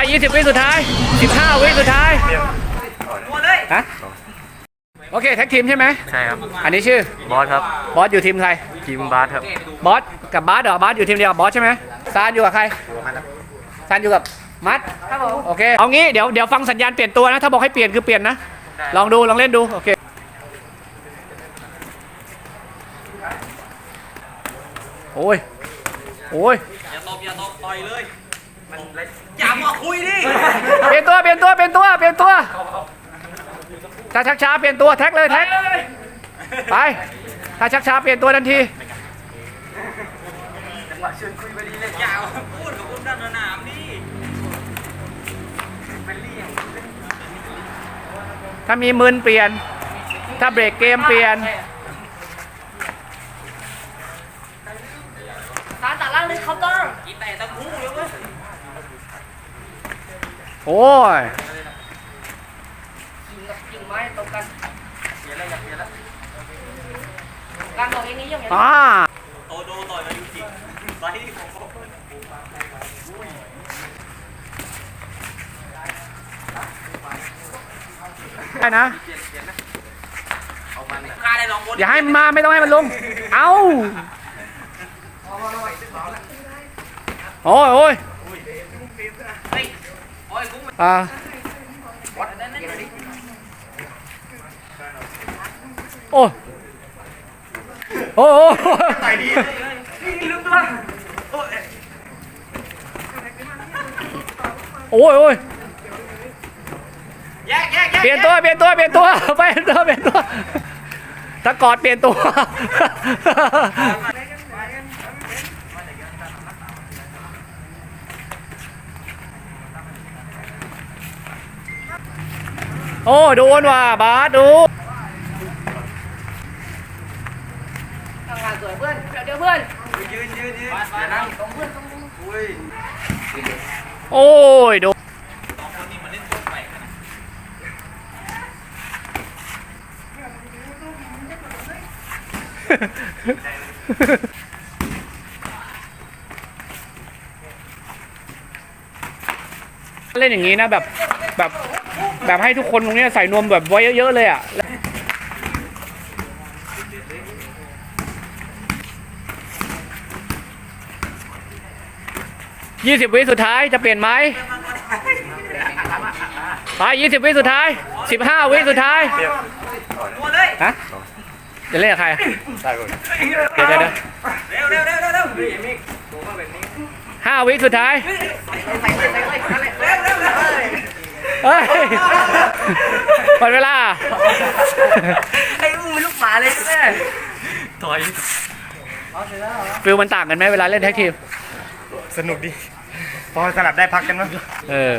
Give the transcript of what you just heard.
20 วิสุดท้าย 15 วิสุดท้าย ฮะ โอเคแท็กทีมใช่ไหม ใช่ครับ อันนี้ชื่อ บอสครับ บอสอยู่ทีมใคร ทีมบาสครับ บอสกับบาสเหรอ บาสอยู่ทีมเดียวกับบอสใช่ไหมซานอยู่กับใครซานอยู่กับมัด ครับผม โอเค เอางี้เดี๋ยวเดี๋ยวฟังสัญญาณเปลี่ยนตัวนะ ถ้าบอกให้เปลี่ยนคือเปลี่ยนนะ ลองดูลองเล่นดู โอเคโอ้ย โอ้ย อย่าตบอย่าตบต่อยเลย อย่ามาคุยดิเปลี่ยนตัวเปลี่ยนตัวเปลี่ยนตัวเปลี่ยนตัวถ้าชักช้าเปลี่ยนตัวแท็กเลยแท็กไปถ้าชักช้าเปลี่ยนตัวทันทีอย่าพูดกับคุณด้านสนามดิถ้ามีมืนเปลี่ยน ถ้าเบรกเกมเปลี่ยน ตาตัดล่างเลยเคาน์เตอร์ อีแต่ตะคู่เลยเว้ย โอ้ยกิ่งกับกิ่งไม้ตรงกันการตรงนี้อย่างเงี้ยอ่าโตโดต่อยมายูกิไซส์ของผมได้นะกล้าได้ลองบนอย่าให้มันมาไม่ต้องให้มันลง เอาโอ้ยโอ้ยเฮ้ยโอ้ยกูมันอ่าโอ้ยโอ้ยโอ้ยใส่ดีนี่ลืมตัวโอ้ยโอ้ยโอ้ยแยกแยกแยกเปลี่ยนตัวเปลี่ยนตัวเปลี่ยนตัวเปลี่ยนตัวเปลี่ยนตัวถ้ากอดเปลี่ยนตัว โอ้โดนว่ะบาสดูทำงานสวยเพื่อนเดี๋ยวเดี๋ยวเพื่อนยืนยืนยืนอย่านั่งตรงเพื่อนตรงอุ้ยโอ้ยโดนสองคนนี้มันเล่นโคตรแปลกนะเล่นอย่างนี้นะแบบแบบ แบบให้ทุกคนตรงนี้ใส่นวมแบบไว้เยอะๆเลยอะยี่สิบวิสุดท้ายจะเปลี่ยนไหมไปยี่สิบวิสุดท้ายสิบห้าวิสุดท้ายฮะจะเล่นกับใครได้เดี๋ยวเดี๋ยวเดี๋ยวเร็วเร็วเร็วเร็วห้าวิสุดท้ายเฮ้ย หมดเวลา ไอ้อุ้มเป็นลูกหมาเลยแม่ถอยฟิลมันต่างกันไหมเวลาเล่นแท็กทีม สนุกดี พอสลับได้พักกันมั้งเออ